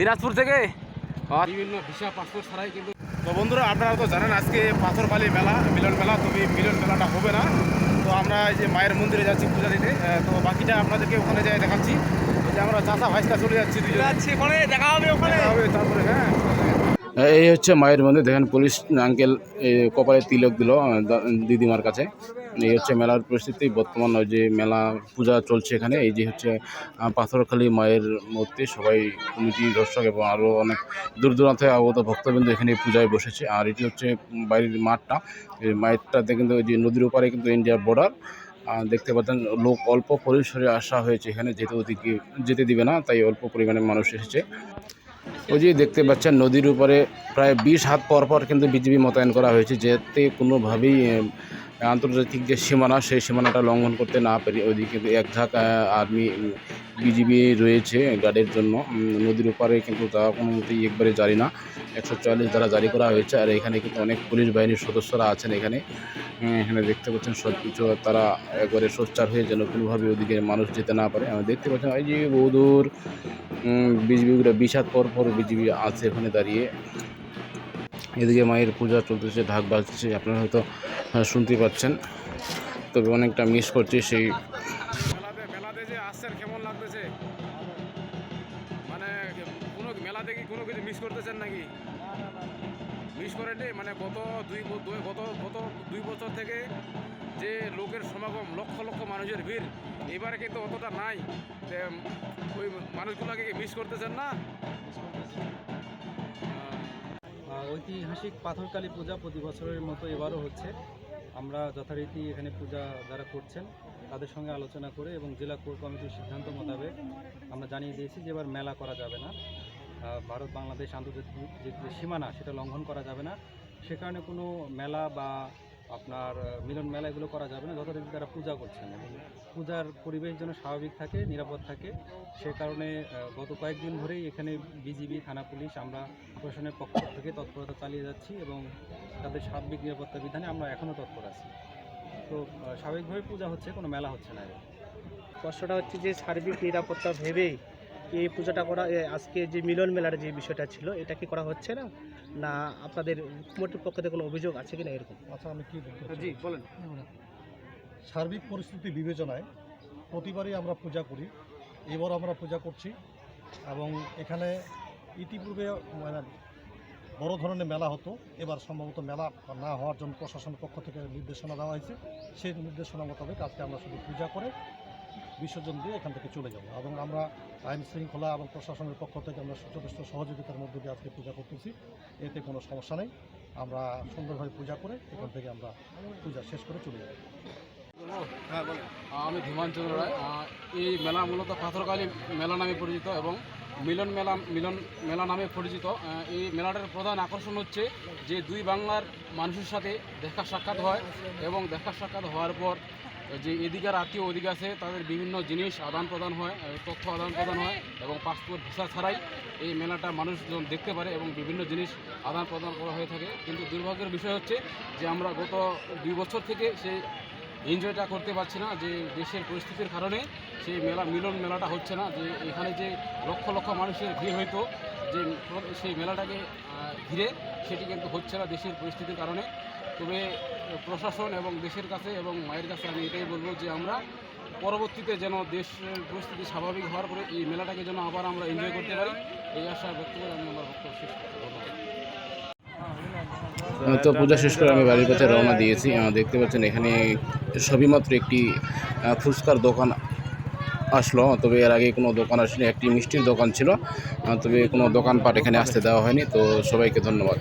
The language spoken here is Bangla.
দিনাজপুর থেকে? বিভিন্ন ভিসা পাসপোর্ট ছাড়াই কিন্তু তো বন্ধুরা আপনারা তো জানেন আজকে পাথরবালি মেলা মিলন মেলা তবে মিলন মেলাটা হবে না। তো আমরা এই যে মায়ের মন্দিরে যাচ্ছি পূজা দিতে তো বাকিটা আপনাদেরকে ওখানে যাই দেখাচ্ছি। যে আমরা চাষা ভাইসটা চলে যাচ্ছি দুজন। যাচ্ছি ওখানে দেখা হবে ওখানে। হবে তারপরে হ্যাঁ। এই হচ্ছে মায়ের মন্দির। দেখেন পুলিশ আঙ্কেল এই কপালে তিলক দিল দা- দিদিমার কাছে। এই হচ্ছে মেলার পরিস্থিতি। বর্তমান ওই যে মেলা পূজা চলছে এখানে, এই যে হচ্ছে পাথরখালী মায়ের মূর্তি, সবাই কমিটি দর্শক এবং আরও অনেক দূর দূরান্তে আগত ভক্তবৃন্দ এখানে পূজায় বসেছে। আর এটি হচ্ছে বাইরের মাঠটা, এই মাঠটাতে কিন্তু ওই যে নদীর ওপারে কিন্তু ইন্ডিয়ার বর্ডার দেখতে পাচ্ছেন লোক অল্প পরিসরে আসা হয়েছে এখানে, যেতে ওদিকে যেতে দিবে না, তাই অল্প পরিমাণে মানুষ এসেছে। ওই যে দেখতে পাচ্ছেন নদীর উপরে প্রায় বিশ হাত পর পর কিন্তু বিজিবি মোতায়েন করা হয়েছে, যাতে কোনোভাবেই আন্তর্জাতিক যে সীমানা, সেই সীমানাটা লঙ্ঘন করতে না পারি। ওইদিকে এক ঝাঁক আর্মি বিজিবি রয়েছে গার্ডের জন্য। নদীর উপরে কিন্তু তা কোনো মতেই একবারে জারি না। একশো চুয়াল্লিশ দ্বারা জারি করা হয়েছে। আর এখানে কিন্তু অনেক পুলিশ বাহিনীর সদস্যরা আছেন এখানে। এখানে দেখতে পাচ্ছেন সব কিছু তারা একবারে সোচ্চার হয়ে যেন কোনোভাবে ওদিকে মানুষ যেতে না পারে। আমি দেখতে পাচ্ছেন এই যে বহুদূর বিজিবিগুলো হাত পর পর বিজিবি আছে এখানে দাঁড়িয়ে। এদিকে মায়ের পূজা চলতেছে, ঢাক বাজছে আপনারা হয়তো শুনতে পাচ্ছেন। তবে অনেকটা মিস করছি সেই মেলাতে মেলাতে যে আসছেন কেমন লাগতেছে? মানে কোনো মেলাতে কি কোনো কিছু মিস করতেছেন নাকি? মিস করেননি? মানে গত দুই গত গত দুই বছর থেকে যে লোকের সমাগম লক্ষ লক্ষ মানুষের ভিড় এবারে কিন্তু অতটা নাই। ওই মানুষগুলোকে কি মিস করতেছেন না? ঐতিহাসিক পাথরকালী পূজা প্রতি বছরের মতো এবারও হচ্ছে। আমরা যথারীতি এখানে পূজা যারা করছেন, তাদের সঙ্গে আলোচনা করে এবং জেলা কোর কমিটির সিদ্ধান্ত মোতাবেক আমরা জানিয়ে দিয়েছি যে এবার মেলা করা যাবে না। ভারত, বাংলাদেশ, আন্তর্জাতিক যে সীমানা, সেটা লঙ্ঘন করা যাবে না। সে কারণে কোনো মেলা বা আপনার মিলন মেলা এগুলো করা যাবে না। যথারীতি তারা পূজা করছেন পূজার পরিবেশ যেন স্বাভাবিক থাকে, নিরাপদ থাকে। সে কারণে গত কয়েকদিন ধরেই এখানে বিজিবি, থানা পুলিশ আমরা প্রশাসনের পক্ষ থেকে তৎপরতা চালিয়ে যাচ্ছি এবং তাদের সার্বিক নিরাপত্তা বিধানে আমরা এখনও তৎপর আছি। তো স্বাভাবিকভাবে পূজা হচ্ছে, কোনো মেলা হচ্ছে না। কষ্টটা হচ্ছে যে সার্বিক নিরাপত্তা ভেবেই এই পূজাটা করা আজকে যে মিলন মেলার যে বিষয়টা ছিল, এটা কি করা হচ্ছে না? না আপনাদের কমিটির পক্ষ থেকে কোনো অভিযোগ আছে কিনা এরকম? আচ্ছা আমি কি বলতে জি বলেন। সার্বিক পরিস্থিতি বিবেচনায় প্রতিবারই আমরা পূজা করি এবার আমরা পূজা করছি এবং এখানে ইতিপূর্বে মানে বড় ধরনের মেলা হতো এবার সম্ভবত মেলা না হওয়ার জন্য প্রশাসনের পক্ষ থেকে নির্দেশনা দেওয়া হয়েছে। সেই নির্দেশনা মোতাবেক আজকে আমরা শুধু পূজা করে বিসর্জন দিয়ে এখান থেকে চলে যাব। এবং আমরা আইন শৃঙ্খলা এবং প্রশাসনের পক্ষ থেকে আমরা যথেষ্ট সহযোগিতার মধ্যে দিয়ে আজকে পূজা করতেছি। এতে কোনো সমস্যা নেই। আমরা সুন্দরভাবে পূজা করে এখান থেকে আমরা পূজা শেষ করে চলে যাব। হ্যাঁ আমি ধীমানচন্দ্র রায়। এই মেলা মূলত পাথরকালী মেলা নামে পরিচিত এবং মিলন মেলা মিলন মেলা নামে পরিচিত। এই মেলাটার প্রধান আকর্ষণ হচ্ছে যে দুই বাংলার মানুষের সাথে দেখা সাক্ষাৎ হয় এবং দেখা সাক্ষাৎ হওয়ার পর যে এদিকের আত্মীয় ওদিকে আছে, তাদের বিভিন্ন জিনিস আদান প্রদান হয় তথ্য আদান প্রদান হয় এবং পাসপোর্ট, ভিসা ছাড়াই এই মেলাটা মানুষজন দেখতে পারে এবং বিভিন্ন জিনিস আদান প্রদান করা হয়ে থাকে। কিন্তু দুর্ভাগ্যের বিষয় হচ্ছে যে আমরা গত দুই বছর থেকে সেই এনজয়টা করতে পারছি না, যে দেশের পরিস্থিতির কারণে সেই মেলা, মিলন মেলাটা হচ্ছে না, যে এখানে যে লক্ষ লক্ষ মানুষের ভিড় হইতো যে সেই মেলাটাকে ঘিরে সেটি কিন্তু হচ্ছে না দেশের পরিস্থিতির কারণে। তবে প্রশাসন এবং দেশের কাছে এবং মায়ের কাছে আমি এটাই বলব যে আমরা পরবর্তীতে যেন দেশের পরিস্থিতি স্বাভাবিক হওয়ার পরে এই মেলাটাকে যেন আবার আমরা এনজয় করতে পারি, এই আশা ব্যক্ত করে আমি আমার বক্তব্য শেষ তো পূজা শেষ করে আমি বাড়ির পথে রওনা দিয়েছি। দেখতে পাচ্ছেন এখানে সবেমাত্র একটি ফুচকার দোকান আসলো। তবে এর আগে কোনো দোকান আসেনি, একটি মিষ্টির দোকান ছিল। তবে কোনো দোকানপাট এখানে আসতে দেওয়া হয়নি। তো সবাইকে ধন্যবাদ।